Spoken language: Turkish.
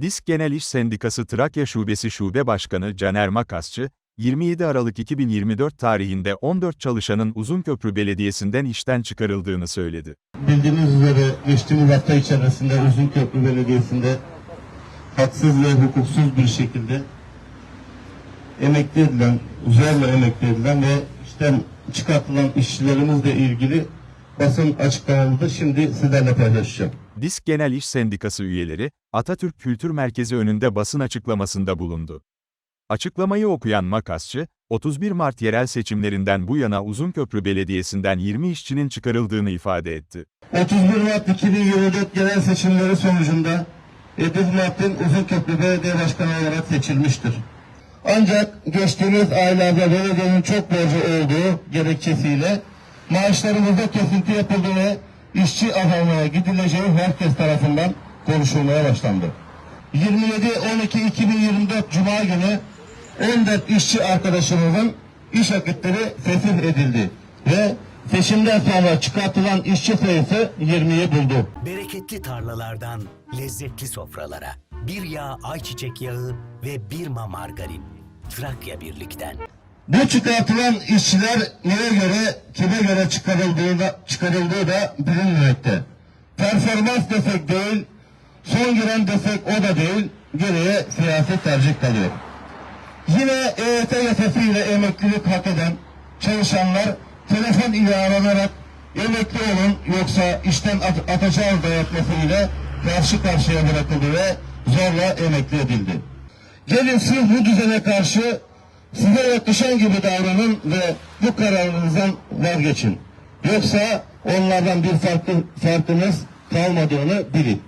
Genel İş Sendikası Trakya Şubesi Şube Başkanı Caner Makasçı, 27 Aralık 2024 tarihinde 14 çalışanın Uzunköprü Belediyesi'nden işten çıkarıldığını söyledi. Bildiğiniz üzere geçtiğimiz hafta içerisinde Uzunköprü Belediyesi'nde haksız ve hukuksuz bir şekilde emekli edilen, zorla emekli edilen ve işten çıkartılan işçilerimizle ilgili basın açıklamamızı şimdi sizlerle paylaşacağım. Disk Genel İş Sendikası üyeleri, Atatürk Kültür Merkezi önünde basın açıklamasında bulundu. Açıklamayı okuyan Makasçı, 31 Mart yerel seçimlerinden bu yana Uzunköprü Belediyesi'nden 20 işçinin çıkarıldığını ifade etti. 31 Mart 2024 genel seçimleri sonucunda Edip Martin Uzunköprü Belediye Başkanı olarak seçilmiştir. Ancak geçtiğimiz aylarda belediyenin çok borcu olduğu gerekçesiyle maaşlarımızda kesinti yapıldı ve işçi azalmaya gidileceği herkes tarafından konuşulmaya başlandı. 27-12-2024 Cuma günü 14 işçi arkadaşımızın iş akitleri fesih edildi ve seçimden sonra çıkartılan işçi sayısı 20'yi buldu. Bereketli tarlalardan lezzetli sofralara. Bir yağ ayçiçek yağı ve bir ma margarin. Trakya Birlik'ten. Bu çıkartılan işçiler neye göre, kime göre çıkarıldığı da, çıkarıldığı da bilinmemekte. Performans desek değil, son giren desek o da değil, geriye siyasi tercih kalıyor. Yine EYT yasasıyla emeklilik hak eden çalışanlar telefon ile aranarak emekli olun yoksa işten at atacağız dayatmasıyla karşı karşıya bırakıldı ve zorla emekli edildi. Gelin siz bu düzene karşı size yakışan gibi davranın ve bu kararınızdan vazgeçin. Yoksa onlardan bir farklı, farkınız kalmadığını bilin.